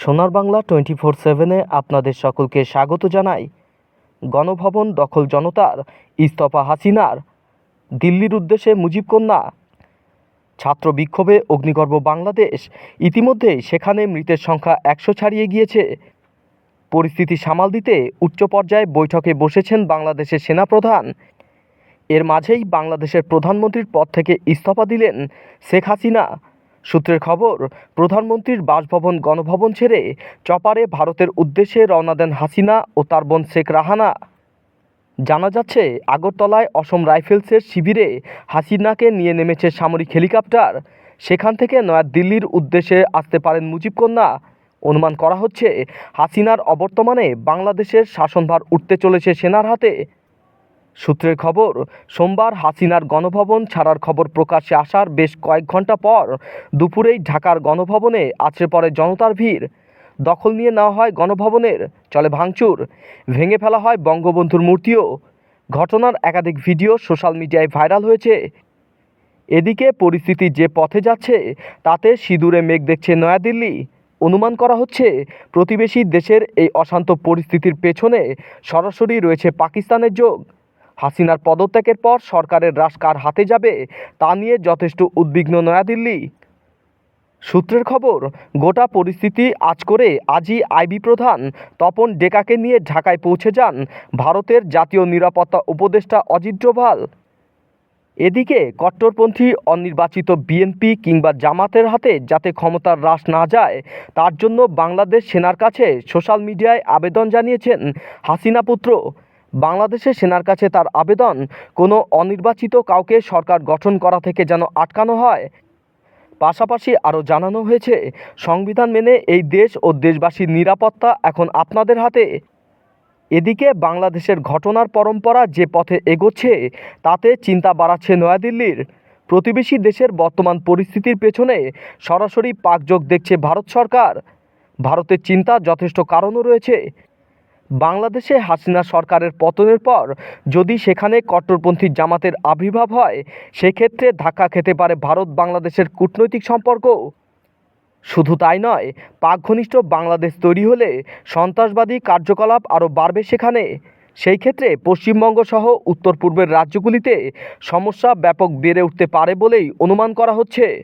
সোনার Bangla twenty four সেভেনে আপনাদের সকলকে স্বাগত জানাই। গণভবন দখল জনতার ইস্তফা হাসিনার। দিল্লির উদ্দেশ্যে মুজিব কন্যা। ছাত্র বিক্ষোভে অগ্নিগর্ভ বাংলাদেশ। ইতিমধ্যেই সেখানে মৃতের সংখ্যা একশো ছাড়িয়ে গিয়েছে। পরিস্থিতি সামাল দিতে উচ্চ পর্যায়ে বৈঠকে বসেছেন বাংলাদেশের সেনাপ্রধান। এর মাঝেই বাংলাদেশের প্রধানমন্ত্রীর পদ থেকে ইস্তফা দিলেন শেখ হাসিনা। সূত্রের খবর, প্রধানমন্ত্রীর বাসভবন গণভবন ছেড়ে চপারে ভারতের উদ্দেশ্যে রওনা দেন হাসিনা ও তার বোন শেখ রাহানা। জানা যাচ্ছে, আগরতলায় অসম রাইফেলসের শিবিরে হাসিনাকে নিয়ে নেমেছে সামরিক হেলিকপ্টার। সেখান থেকে নয়াদিল্লির উদ্দেশ্যে আসতে পারেন মুজিবকন্যা অনুমান করা হচ্ছে, হাসিনার অবর্তমানে বাংলাদেশের শাসনভার উঠতে চলেছে সেনার হাতে। সূত্রের খবর, সোমবার হাসিনার গণভবন ছাড়ার খবর প্রকাশ্যে আসার বেশ কয়েক ঘণ্টা পর দুপুরেই ঢাকার গণভবনে আছড়ে পড়ে জনতার ভিড়। দখল নিয়ে নেওয়া হয় গণভবনের, চলে ভাঙচুর, ভেঙে ফেলা হয় বঙ্গবন্ধুর মূর্তিও। ঘটনার একাধিক ভিডিও সোশ্যাল মিডিয়ায় ভাইরাল হয়েছে। এদিকে পরিস্থিতি যে পথে যাচ্ছে, তাতে সিঁদুরে মেঘ দেখছে নয়াদিল্লি। অনুমান করা হচ্ছে, প্রতিবেশী দেশের এই অশান্ত পরিস্থিতির পেছনে সরাসরি রয়েছে পাকিস্তানের যোগ। হাসিনার পদত্যাগের পর সরকারের রাশ কার হাতে যাবে তা নিয়ে যথেষ্ট উদ্বিগ্ন নয়াদিল্লি। সূত্রের খবর, গোটা পরিস্থিতি আজ করে আজই আইবি প্রধান তপন ডেকাকে নিয়ে ঢাকায় পৌঁছে যান ভারতের জাতীয় নিরাপত্তা উপদেষ্টা অজিত ডোভাল। এদিকে কট্টরপন্থী অনির্বাচিত বিএনপি কিংবা জামাতের হাতে যাতে ক্ষমতার হ্রাস না যায়, তার জন্য বাংলাদেশ সেনার কাছে সোশ্যাল মিডিয়ায় আবেদন জানিয়েছেন হাসিনা পুত্র। বাংলাদেশের সেনার কাছে তার আবেদন। কোনো অনির্বাচিত কাউকে সরকার গঠন করা থেকে যেন আটকানো হয়? পাশাপাশি আরও জানানো হয়েছে, সংবিধান মেনে এই দেশ ও দেশবাসীর নিরাপত্তা এখন আপনাদের হাতে। এদিকে বাংলাদেশের ঘটনার পরম্পরা যে পথে এগোচ্ছে, তাতে চিন্তা বাড়াচ্ছে নয়াদিল্লির। প্রতিবেশী দেশের বর্তমান পরিস্থিতির পেছনে সরাসরি পাকযোগ দেখছে ভারত সরকার। ভারতের চিন্তা যথেষ্ট কারণও রয়েছে। বাংলাদেশে হাসিনা সরকারের পতনের পর যদি সেখানে কট্টরপন্থী জামাতের আবির্ভাব হয়, সেক্ষেত্রে ধাক্কা খেতে পারে ভারত বাংলাদেশের কূটনৈতিক সম্পর্ক শুধু তাই নয় পাক ঘনিষ্ঠ বাংলাদেশ তৈরি হলে সন্ত্রাসবাদী কার্যকলাপ আরও বাড়বে সেখানে। সেই ক্ষেত্রে পশ্চিমবঙ্গ সহ উত্তর পূর্বের রাজ্যগুলিতে সমস্যা ব্যাপক বেড়ে উঠতে পারে বলেই অনুমান করা হচ্ছে।